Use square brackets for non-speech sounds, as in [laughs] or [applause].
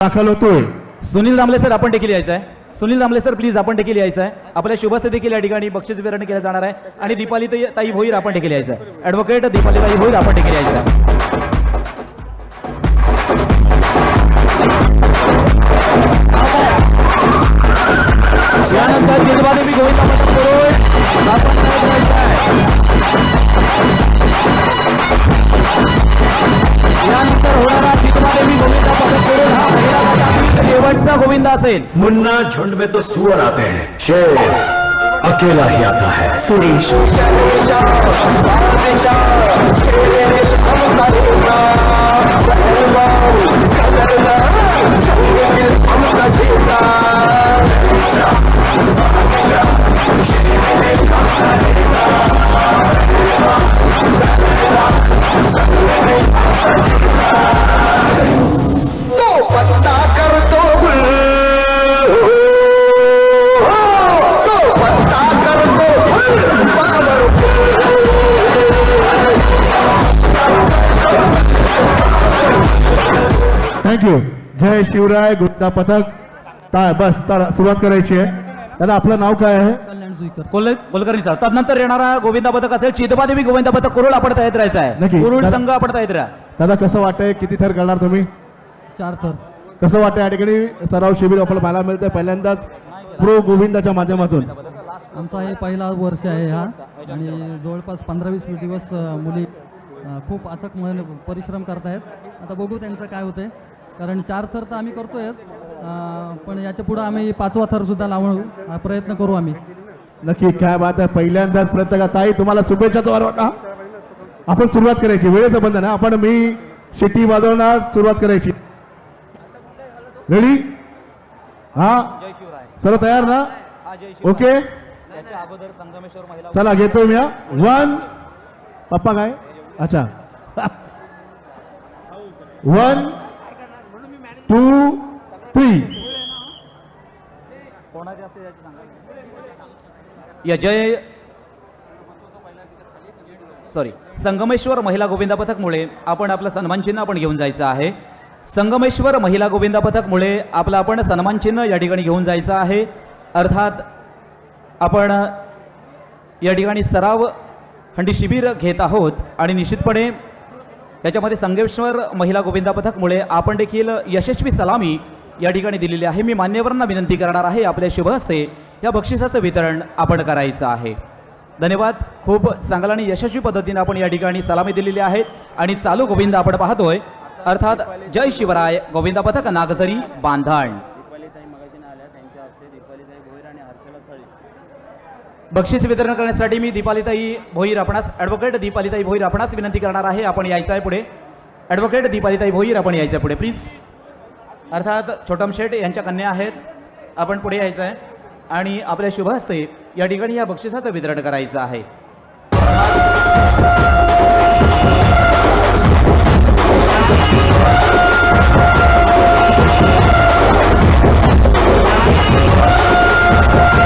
दाखल होतोय. सुनील दामले सर आपण देखील यायचं आहे सुनील दामले सर प्लीज आपण देखील यायचं आहे आपल्या शुभसे देखील या ठिकाणी बक्षीस वितरण केलं जाणार आहे. आणि दीपाली ताई- ताई भोईर आपण देखील यायचं आहे ऍडव्होकेट दीपाली ताई भोईर आपण देखील यायचं आहे गोविंदा असेल. मुन्ना झुंड में तो सुअर आते हैं। शेर अकेला ही आता है। सुरेश। थँक्यू जय शिवराय गुप्ता पथक. ता बस तर सुरुवात करायची आहे. दादा आपलं नाव काय आहे? कोल कोलकर्णी सर. तदनंतर येणारा गोविंदा पथक असेल चिदबादेवी गोविंदा पथक कुरुळ आपण तयार राहायचं आहे. नक्की. कुरुळ दादा- संघ आपण तयार राहा दादा कसं वाटतंय? किती थर करणार तुम्ही? चार थर. कसं वाटतं या ठिकाणी? सराव शिबिर आपल्याला पाहायला मिळतं पहिल्यांदाच प्रो गोविंदाच्या माध्यमातून. आमचा हे पहिला वर्ष आहे हा. आणि जवळपास पंधरा वीस दिवस अ, मुली अ, खूप अथक मेहनत परिश्रम करतायत. आता बघू त्यांचं काय होतंय. कारण चार थर तर आम्ही करतोयच. पण याच्या पुढं आम्ही पाचवा थर सुद्धा लावून प्रयत्न करू आम्ही. नक्की काय बात आहे. पहिल्यांदाच प्रयत्न का ताई तुम्हाला शुभेच्छा वाटा आपण सुरुवात करायची वेळेचं बंधन आहे. आपण मी शिटी वाजवणार सुरुवात करायची. रेडी हा? सर्व तयार ना? ओके चला घेतोय मी वन पप्पा काय? अच्छा. [laughs] One two three. या जय सॉरी संगमेश्वर महिला गोविंदा पथकमुळे आपण आपलं सन्मान चिन्ह आपण घेऊन जायचं आहे. संगमेश्वर महिला गोविंदा पथकमुळे आपलं आपण सन्मान चिन्ह या ठिकाणी घेऊन जायचं आहे. अर्थात आपण या ठिकाणी सराव हंडी शिबिर घेत आहोत आणि निश्चितपणे याच्यामध्ये संगमेश्वर महिला गोविंदा पथकमुळे आपण देखील यशस्वी सलामी या ठिकाणी दिलेली आहे. मी मान्यवरांना विनंती करणार आहे आपल्या शुभ हस्ते या बक्षिसाचं वितरण आपण करायचं आहे. धन्यवाद. खूप चांगला आणि यशस्वी पद्धतीने आपण या ठिकाणी सलामी दिलेली आहेत. आणि चालू गोविंद आपण पाहतोय. अर्थात जय शिवराय गोविंदा पथक नागझरी बांधण. बक्षीस वितरण करण्यासाठी मी दीपालिताई भोईर आपणास ॲडव्होकेट दीपालिताई भोईर आपणास विनंती करणार आहे. आपण यायचं आहे पुढे. ॲडव्होकेट दीपालिताई भोईर आपण यायचं आहे पुढे प्लीज अर्थात छोटम शेठ यांच्या कन्या आहेत. आपण पुढे यायचं आहे. आणि आपल्या शुभ हस्ते या ठिकाणी या बक्षिसाचं वितरण करायचं आहे.